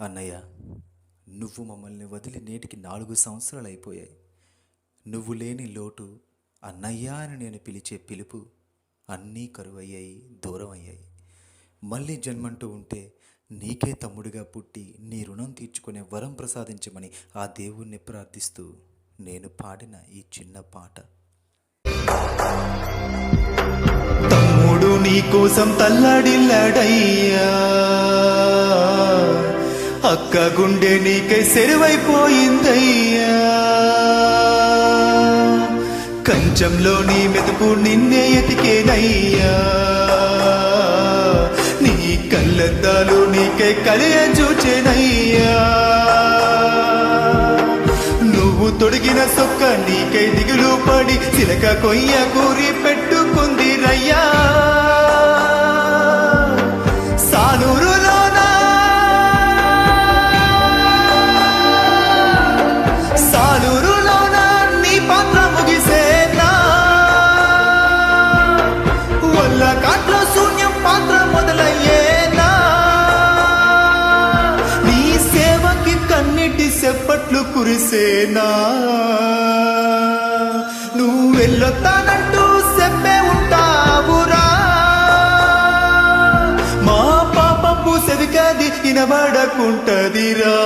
అన్నయ్య నువ్వు మమ్మల్ని వదిలి నేటికి నాలుగు సంవత్సరాలు అయిపోయాయి. నువ్వు లేని లోటు అన్నయ్య అని నేను పిలిచే పిలుపు అన్నీ కరువయ్యాయి దూరం అయ్యాయి మళ్ళీ జన్మంటూ ఉంటే నీకే తమ్ముడిగా పుట్టి నీ రుణం తీర్చుకునే వరం ప్రసాదించమని ఆ దేవుణ్ణి ప్రార్థిస్తూ నేను పాడిన ఈ చిన్న పాట. తమ్ముడు నీ కోసం తల్లడిల్లాడయ్యా. అక్క గుండె నీకై సెరువైపోయిందయ్యా. కంచంలో నీ మెతుకు నిన్నే ఎతికేనయ్యా. నీ కళ్ళద్దాలు నీకై కలియ చూచేనయ్యా. నువ్వు తొడిగిన సొక్క నీకై దిగులు పడి చిలక కొయ్య కూరి చప్పట్లు కురిసేనా? నువ్వు వెళ్ళొత్తానంటూ చెప్పే ఉంటావురా. మా పాపపు సెవికది వినబడకుంటదిరా